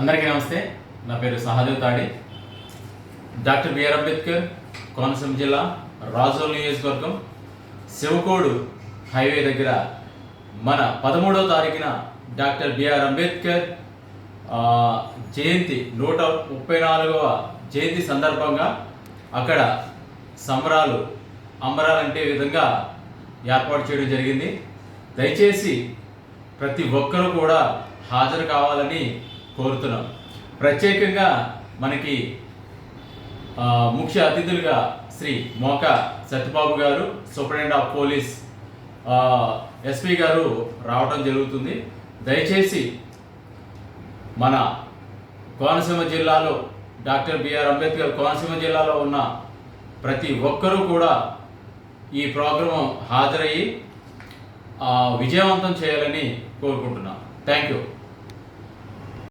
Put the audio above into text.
అందరికీ నమస్తే. నా పేరు సహదేవ్ తాడి. డాక్టర్ బిఆర్ అంబేద్కర్ కోనసీమ జిల్లా రాజోల్ నియోజకవర్గం శివకోడు హైవే దగ్గర మన పదమూడవ తారీఖున డాక్టర్ బిఆర్ అంబేద్కర్ జయంతి నూట ముప్పై నాలుగవ జయంతి సందర్భంగా అక్కడ సంబరాలు అంబరాలంటే విధంగా ఏర్పాటు చేయడం జరిగింది. దయచేసి ప్రతి ఒక్కరూ కూడా హాజరు కావాలని కోరుతున్నాం. ప్రత్యేకంగా మనకి ముఖ్య అతిథులుగా శ్రీ మోక సత్యబాబు గారు సూపరింటెండెంట్ ఆఫ్ పోలీస్ ఎస్పీ గారు రావడం జరుగుతుంది. దయచేసి మన కోనసీమ జిల్లాలో డాక్టర్ బిఆర్ అంబేద్కర్ కోనసీమ జిల్లాలో ఉన్న ప్రతి ఒక్కరూ కూడా ఈ ప్రోగ్రాం హాజరయ్యి విజయవంతం చేయాలని కోరుకుంటున్నాను థ్యాంక్ యూ.